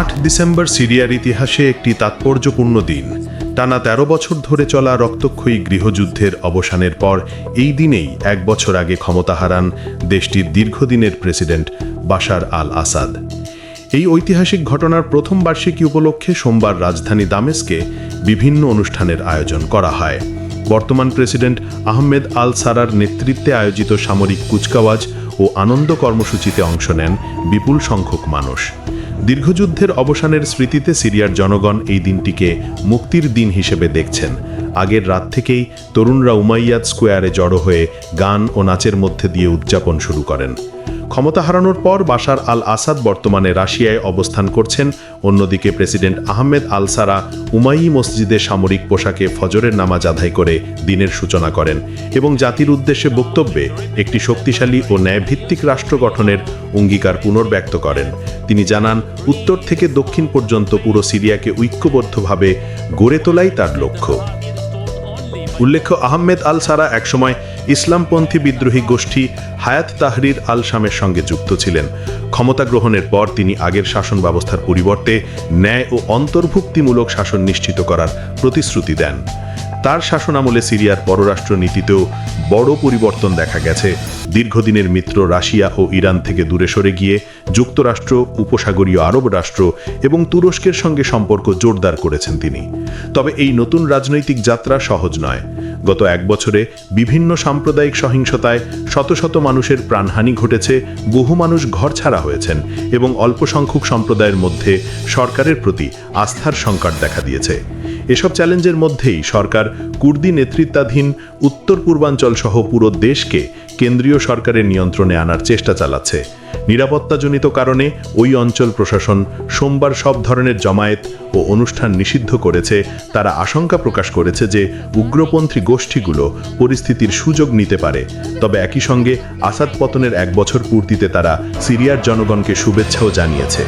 আট ডিসেম্বর সিরিয়ার ইতিহাসে একটি তাৎপর্যপূর্ণ দিন। টানা ১৩ বছর ধরে চলা রক্তক্ষয়ী গৃহযুদ্ধের অবসানের পর এই দিনেই এক বছর আগে ক্ষমতা হারান দেশটির দীর্ঘদিনের প্রেসিডেন্ট বাশার আল আসাদ। এই ঐতিহাসিক ঘটনার প্রথম বার্ষিকী উপলক্ষে সোমবার রাজধানী দামেস্কে বিভিন্ন অনুষ্ঠানের আয়োজন করা হয়। বর্তমান প্রেসিডেন্ট আহমেদ আল সারার নেতৃত্বে আয়োজিত সামরিক কুচকাওয়াজ ও আনন্দ কর্মসূচিতে অংশ নেন বিপুল সংখ্যক মানুষ। দীর্ঘযুদ্ধের অবসানের স্মৃতিতে সিরিয়ার জনগণ এই দিনটিকে মুক্তির দিন হিসেবে দেখছেন। আগের রাত থেকেই তরুণরা উমাইয়াদ স্কোয়ারে জড়ো হয়ে গান ও নাচের মধ্যে দিয়ে উদযাপন শুরু করেন। ক্ষমতা হারানোর পর বাশার আল আসাদ বর্তমানে রাশিয়ায় অবস্থান করছেন। অন্যদিকে প্রেসিডেন্ট আহমেদ আল সারা উমাইয়ি মসজিদে সামরিক পোশাকে ফজরের নামাজ আদায় করে দিনের সূচনা করেন এবং জাতির উদ্দেশ্যে বক্তব্যে একটি শক্তিশালী ও ন্যায়ভিত্তিক রাষ্ট্র গঠনের অঙ্গীকার পুনর্ব্যক্ত করেন। তিনি জানান, উত্তর থেকে দক্ষিণ পর্যন্ত পুরো সিরিয়াকে ঐক্যবদ্ধভাবে গড়ে তোলাই তার লক্ষ্য। উল্লেখ্য, আহমেদ আল সারা একসময় ইসলামপন্থী বিদ্রোহী গোষ্ঠী হায়াত তাহরির আল শামের সঙ্গে যুক্ত ছিলেন। ক্ষমতা গ্রহণের পর তিনি আগের শাসন ব্যবস্থার পরিবর্তে ন্যায় ও অন্তর্ভুক্তিমূলক শাসন নিশ্চিত করার প্রতিশ্রুতি দেন। তার শাসনামলে সিরিয়ার পররাষ্ট্র নীতিতেও বড় পরিবর্তন দেখা গেছে। দীর্ঘদিনের মিত্র রাশিয়া ও ইরান থেকে দূরে সরে গিয়ে যুক্তরাষ্ট্র, উপসাগরীয় আরব রাষ্ট্র এবং তুরস্কের সঙ্গে সম্পর্ক জোরদার করেছেন তিনি। তবে এই নতুন রাজনৈতিক যাত্রা সহজ নয়। গত এক বছরে বিভিন্ন সাম্প্রদায়িক সহিংসতায় শত শত মানুষের প্রাণহানি ঘটেছে, বহু মানুষ ঘরছাড়া হয়েছেন এবং অল্প সংখ্যক সম্প্রদায়ের মধ্যে সরকারের প্রতি আস্থার সংকট দেখা দিয়েছে। এসব চ্যালেঞ্জের মধ্যেই সরকার কুর্দি নেতৃত্বাধীন উত্তর পূর্বাঞ্চল সহ পুরো দেশকে কেন্দ্রীয় সরকারের নিয়ন্ত্রণে আনার চেষ্টা চালাচ্ছে। নিরাপত্তাজনিত কারণে ওই অঞ্চল প্রশাসন সোমবার সব ধরনের জমায়েত ও অনুষ্ঠান নিষিদ্ধ করেছে। তারা আশঙ্কা প্রকাশ করেছে যে উগ্রপন্থী গোষ্ঠীগুলো পরিস্থিতির সুযোগ নিতে পারে। তবে একই সঙ্গে আসাদ পতনের এক বছর পূর্তিতে তারা সিরিয়ার জনগণকে শুভেচ্ছাও জানিয়েছে।